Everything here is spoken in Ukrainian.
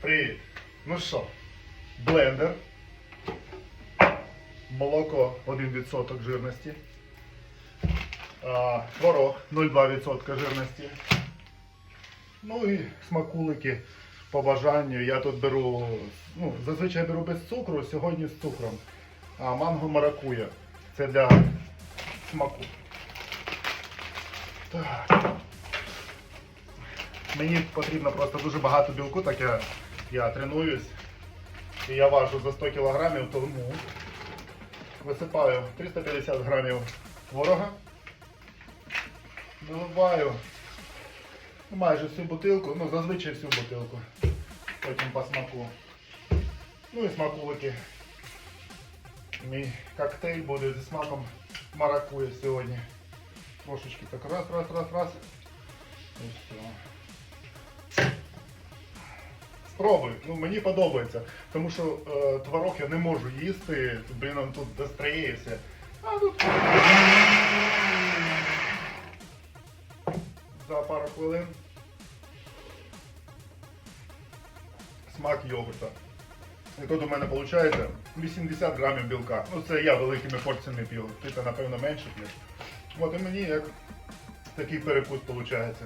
Привіт. Ну що, блендер. Молоко 1% жирності. Творог 0,2% жирності. Ну і смакулики по бажанню. Я тут беру, ну, зазвичай беру без цукру, сьогодні з цукром. А манго маракуя. Це для смаку. Так. Мені потрібно просто дуже багато білку, так я, я тренуюсь. І я важу за 100 кг, тому висипаю 350 грамів творога. Наливаю майже всю бутилку, ну зазвичай всю бутилку. Потім по смаку. Ну і смакулики. Мій коктейль буде зі смаком маракуя сьогодні. Трошечки так раз, раз, раз, раз. І все. Спробуй, ну мені подобається. Тому що е, творог я не можу їсти, блін, он тут дострається. А тут за пару хвилин смак йогурта. І тут у мене виходить 80 грамів білка. Ну це я великими порціями п'ю. Ти то напевно менше п'єш. От і мені як такий перекус виходить.